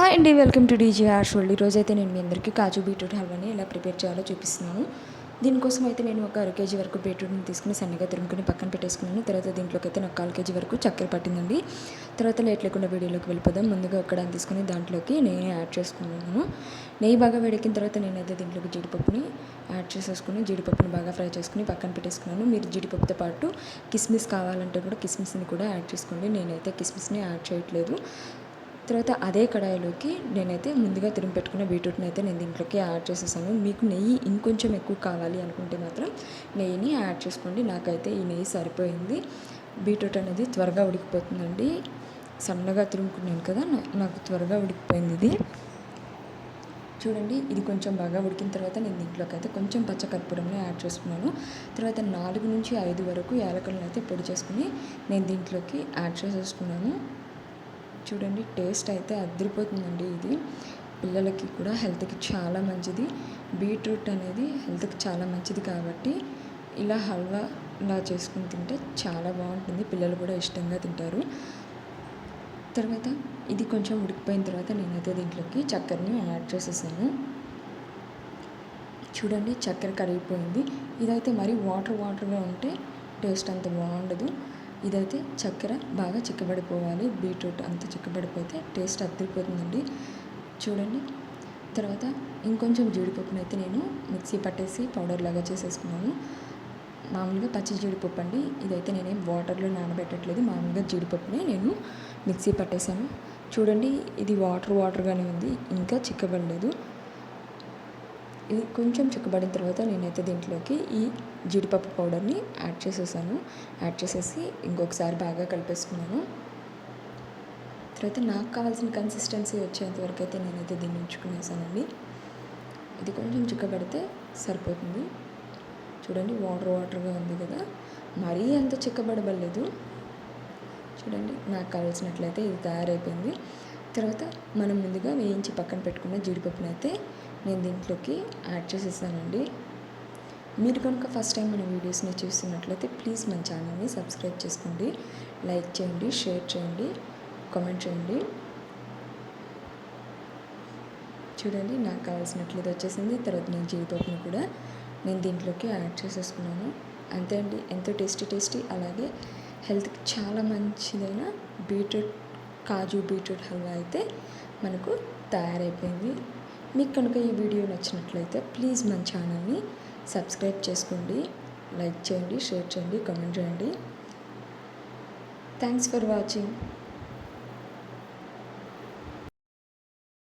Hi అండి welcome to DGR should ఈరోజు అయితే నేను మీ అందరికీ కాజు బీట్రూట్ హల్వాని ఎలా ప్రిపేర్ చేయాలో చూపిస్తున్నాను. దీనికోసం అయితే నేను ఒక అర కేజీ వరకు బీట్రూట్ని తీసుకుని సన్నగా తురుముకుని పక్కన పెట్టేసుకున్నాను. తర్వాత దీంట్లోకి అయితే నాకు కాల్ కేజీ వరకు చక్కెర పట్టిందండి. తర్వాత లేట్ లేకుండా వీడియోలోకి వెళ్ళిపోదాం. ముందుగా ఒక తీసుకుని దాంట్లోకి నెయ్యి యాడ్ చేసుకున్నాను. నెయ్యి బాగా వేడెక్కిన తర్వాత నేనైతే దీంట్లోకి జీడిపప్పుని యాడ్ చేసేసుకుని జీడిపప్పుని బాగా ఫ్రై చేసుకుని పక్కన పెట్టేసుకున్నాను. మీరు జీడిపప్పుతో పాటు కిస్మిస్ కావాలంటే కూడా కిస్మిస్ని కూడా యాడ్ చేసుకోండి. నేనైతే కిస్మిస్ని యాడ్ చేయట్లేదు. తర్వాత అదే కడాయిలోకి నేనైతే ముందుగా తురిమి పెట్టుకున్న బీట్రూట్ని అయితే నేను దీంట్లోకి యాడ్ చేసేసాను. మీకు నెయ్యి ఇంకొంచెం ఎక్కువ కావాలి అనుకుంటే మాత్రం నెయ్యిని యాడ్ చేసుకోండి. నాకైతే ఈ నెయ్యి సరిపోయింది. బీట్రూట్ అనేది త్వరగా ఉడికిపోతుందండి. సన్నగా తురుముకున్నాను కదా నాకు త్వరగా ఉడికిపోయింది ఇది. చూడండి ఇది కొంచెం బాగా ఉడికిన తర్వాత నేను దీంట్లోకి అయితే కొంచెం పచ్చకర్పూరంని యాడ్ చేసుకున్నాను. తర్వాత నాలుగు నుంచి ఐదు వరకు యాలకులను అయితే పొడి చేసుకుని నేను దీంట్లోకి యాడ్ చేసేసుకున్నాను. చూడండి టేస్ట్ అయితే అదిరిపోతుందండి ఇది. పిల్లలకి కూడా హెల్త్కి చాలా మంచిది. బీట్రూట్ అనేది హెల్త్కి చాలా మంచిది కాబట్టి ఇలా హల్వా ఇలా చేసుకుని తింటే చాలా బాగుంటుంది. పిల్లలు కూడా ఇష్టంగా తింటారు. తర్వాత ఇది కొంచెం ఉడికిపోయిన తర్వాత నేనైతే దీంట్లోకి చక్కెరని యాడ్ చేసేసాను. చూడండి చక్కెర కరిగిపోయింది. ఇదైతే మరి వాటర్ వాటర్గా ఉంటే టేస్ట్ అంత బాగుండదు. ఇదైతే చక్కెర బాగా చిక్కబడిపోవాలి. బీట్రూట్ అంత చిక్కబడిపోతే టేస్ట్ అద్దరిపోతుందండి. చూడండి. తర్వాత ఇంకొంచెం జీడిపప్పును అయితే నేను మిక్సీ పట్టేసి పౌడర్ లాగా చేసేసుకున్నాను. మామూలుగా పచ్చి జీడిపప్పు అండి. ఇదైతే నేనేం వాటర్లో నానబెట్టట్లేదు. మామూలుగా జీడిపప్పునే నేను మిక్సీ పట్టేశాను. చూడండి. ఇది వాటర్ వాటర్గానే ఉంది. ఇంకా చిక్కబడలేదు. ఇది కొంచెం చిక్కబడిన తర్వాత నేనైతే దీంట్లోకి ఈ జీడిపప్పు పౌడర్ని యాడ్ చేసేసాను. యాడ్ చేసేసి ఇంకొకసారి బాగా కలిపేసుకున్నాను. తర్వాత నాకు కావాల్సిన కన్సిస్టెన్సీ వచ్చేంతవరకు అయితే నేనైతే దీన్ని ఉంచుకునేసానండి ఇది కొంచెం చిక్కబడితే సరిపోతుంది. చూడండి వాటర్ వాటర్గా ఉంది కదా. మరీ అంత చిక్కబడబడలేదు. చూడండి నాకు కావాల్సినట్లయితే ఇది తయారైపోయింది. తర్వాత మనం ముందుగా వేయించి పక్కన పెట్టుకున్న జీడిపప్పుని అయితే నేను దీంట్లోకి యాడ్ చేసేసానండి. మీరు కనుక ఫస్ట్ టైం మన వీడియోస్ని చూస్తున్నట్లయితే ప్లీజ్ మన ఛానల్ని సబ్స్క్రైబ్ చేసుకోండి. లైక్ చేయండి షేర్ చేయండి కామెంట్ చేయండి. చూడండి నాకు కావాల్సినట్లయితే వచ్చేసింది. తర్వాత నేను జీడిపప్పును కూడా నేను దీంట్లోకి యాడ్ చేసేసుకున్నాను. అంతే అండి ఎంతో టేస్టీ టేస్టీ అలాగే హెల్త్కి చాలా మంచిదైన బీట్రూట్ కాజు బీట్రూట్ హల్వా అయితే మనకు తయారైపోయింది. మీకు కనుక ఈ వీడియో నచ్చినట్లయితే ప్లీజ్ మన ఛానల్ని సబ్స్క్రైబ్ చేసుకోండి లైక్ చేయండి షేర్ చేయండి కామెంట్ చేయండి. Thanks for watching